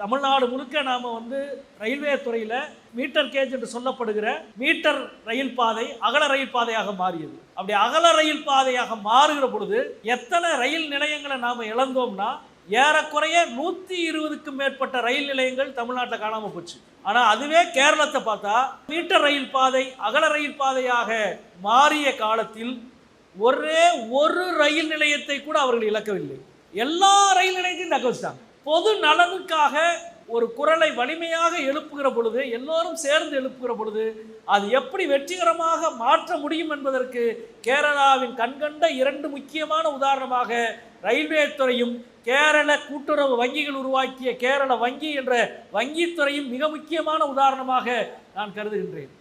தமிழ்நாடு முழுக்க நாம் வந்து ரயில்வே துறையில் மீட்டர் கேஜ் என்று சொல்லப்படுகிற மீட்டர் ரயில் பாதை அகல ரயில் பாதையாக மாறியது. அப்படி அகல ரயில் பாதையாக மாறுகிற பொழுது எத்தனை ரயில் நிலையங்களை நாம் இழந்தோம்னா ஏறக்குறைய நூற்றி இருபதுக்கும் மேற்பட்ட ரயில் நிலையங்கள் தமிழ்நாட்டில் காணாமல் போச்சு. ஆனால் அதுவே கேரளத்தை பார்த்தா மீட்டர் ரயில் பாதை அகல ரயில் பாதையாக மாறிய காலத்தில் ஒரே ஒரு ரயில் நிலையத்தை கூட அவர்கள் இழக்கவில்லை. எல்லா ரயில் நிலையத்தையும் தக்க வச்சிட்டாங்க. பொது நலனுக்காக ஒரு குரலை வலிமையாக எழுப்புகிற பொழுது எல்லோரும் சேர்ந்து எழுப்புகிற பொழுது அது எப்படி வெற்றிகரமாக மாற்ற முடியும் என்பதற்கு கேரளாவின் கண்கண்ட இரண்டு முக்கியமான உதாரணமாக ரயில்வே துறையும் கேரள கூட்டுறவு வங்கிகள் உருவாக்கிய கேரள வங்கி என்ற வங்கித்துறையும் மிக முக்கியமான உதாரணமாக நான் கருதுகின்றேன்.